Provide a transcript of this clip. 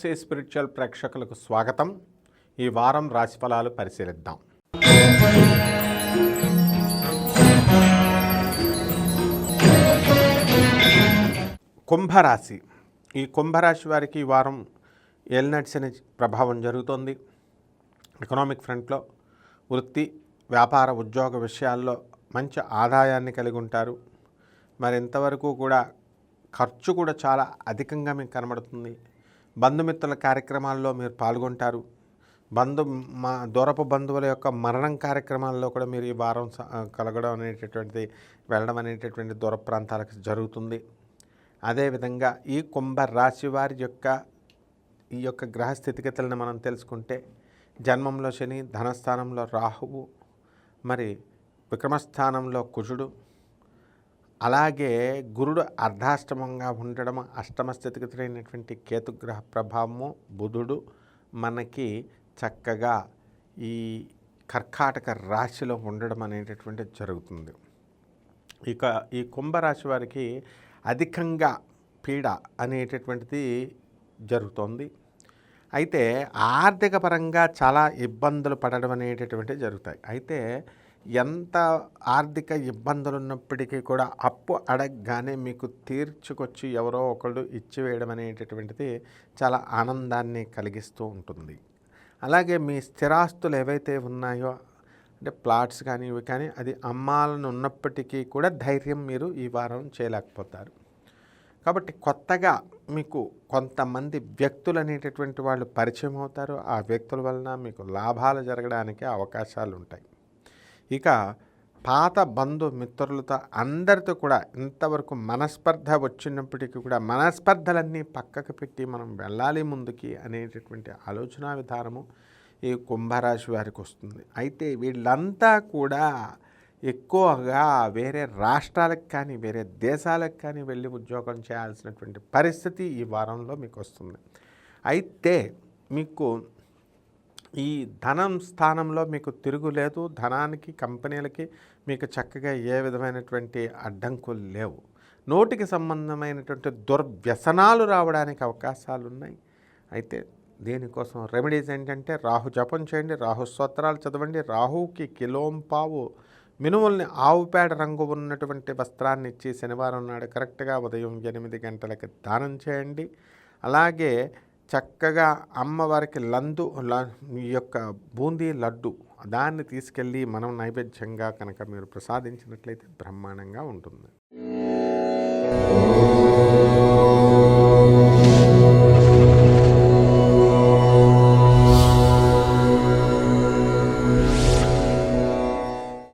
Spiritual ప్రేక్షకులకు స్వాగతం. ఈ వారం రాశిఫలాలు పరిశీలిద్దాం. కుంభరాశి. ఈ కుంభరాశి వారికి ఈ వారం ఎల్నట్స్ అనే ప్రభావం జరుగుతోంది. ఎకనామిక్ ఫ్రంట్లో వృత్తి వ్యాపార ఉద్యోగ విషయాల్లో మంచి ఆదాయాన్ని కలిగి ఉంటారు. మరి ఇంతవరకు కూడా ఖర్చు కూడా చాలా అధికంగా మీకు కనబడుతుంది. బంధుమిత్రుల కార్యక్రమాల్లో మీరు పాల్గొంటారు. బంధు మా దూరపు బంధువుల యొక్క మరణం కార్యక్రమాల్లో కూడా మీరు ఈ వారం స- కలగడం అనేటటువంటిది వెళ్ళడం అనేటటువంటి దూర ప్రాంతాలకు జరుగుతుంది. అదేవిధంగా ఈ కుంభ రాశి వారి యొక్క ఈ యొక్క గ్రహ స్థితిగతులను మనం తెలుసుకుంటే జన్మంలో శని ధనస్థానంలో రాహువు మరి విక్రమస్థానంలో కుజుడు అలాగే గురుడు అర్ధాష్టమంగా ఉండడం అష్టమ స్థితిగతులైనటువంటి కేతుగ్రహ ప్రభావము బుధుడు మనకి చక్కగా ఈ కర్కాటక రాశిలో ఉండడం అనేటటువంటిది జరుగుతుంది. ఇక ఈ కుంభరాశి వారికి అధికంగా పీడ అనేటటువంటిది జరుగుతోంది. అయితే ఆర్థిక పరంగా చాలా ఇబ్బందులు పడడం అనేటటువంటివి జరుగుతాయి. అయితే ఎంత ఆర్థిక ఇబ్బందులు ఉన్నప్పటికీ కూడా అప్పు అడగగానే మీకు తీర్చుకొచ్చి ఎవరో ఒకళ్ళు ఇచ్చివేయడం అనేటటువంటిది చాలా ఆనందాన్ని కలిగిస్తూ ఉంటుంది. అలాగే మీ స్థిరాస్తులు ఏవైతే ఉన్నాయో అంటే ప్లాట్స్ కానీ ఇవి కానీ అది అమ్మాలని ఉన్నప్పటికీ కూడా ధైర్యం మీరు ఈ వారం చేయలేకపోతారు. కాబట్టి కొత్తగా మీకు కొంతమంది వ్యక్తులు అనేటటువంటి వాళ్ళు పరిచయం అవుతారు. ఆ వ్యక్తుల వలన మీకు లాభాలు జరగడానికి అవకాశాలు ఉంటాయి ఇక పాత బంధు మిత్రులతో అందరితో కూడా ఇంతవరకు మనస్పర్ధ వచ్చినప్పటికీ కూడా మనస్పర్ధలన్నీ పక్కకు పెట్టి మనం వెళ్ళాలి ముందుకి అనేటటువంటి ఆలోచన విధానము ఈ కుంభరాశి వారికి వస్తుంది. అయితే వీళ్ళంతా కూడా ఎక్కువగా వేరే రాష్ట్రాలకు కానీ వేరే దేశాలకు కానీ వెళ్ళి ఉద్యోగం చేయాల్సినటువంటి పరిస్థితి ఈ వారంలో మీకు వస్తుంది. అయితే మీకు ఈ ధనం స్థానంలో మీకు తిరుగులేదు ధనానికి కంపెనీలకి మీకు చక్కగా ఏ విధమైనటువంటి అడ్డంకులు లేవు. నోటికి సంబంధమైనటువంటి దుర్వ్యసనాలు రావడానికి అవకాశాలు ఉన్నాయి అయితే దీనికోసం రెమెడీస్ ఏంటంటే రాహు జపం చేయండి రాహు స్తోత్రాలు చదవండి రాహుకి కిలోంపావు మినుముల్ని ఆవు పేడ రంగు ఉన్నటువంటి వస్త్రాన్ని ఇచ్చి శనివారం నాడు కరెక్ట్గా ఉదయం ఎనిమిది గంటలకి దానం చేయండి. అలాగే చక్కగా అమ్మవారికి లందు ఈ యొక్క బూందీ లడ్డు దాన్ని తీసుకెళ్ళి మనం నైవేద్యంగా కనుక మీరు ప్రసాదించినట్లయితే బ్రహ్మాండంగా ఉంటుంది.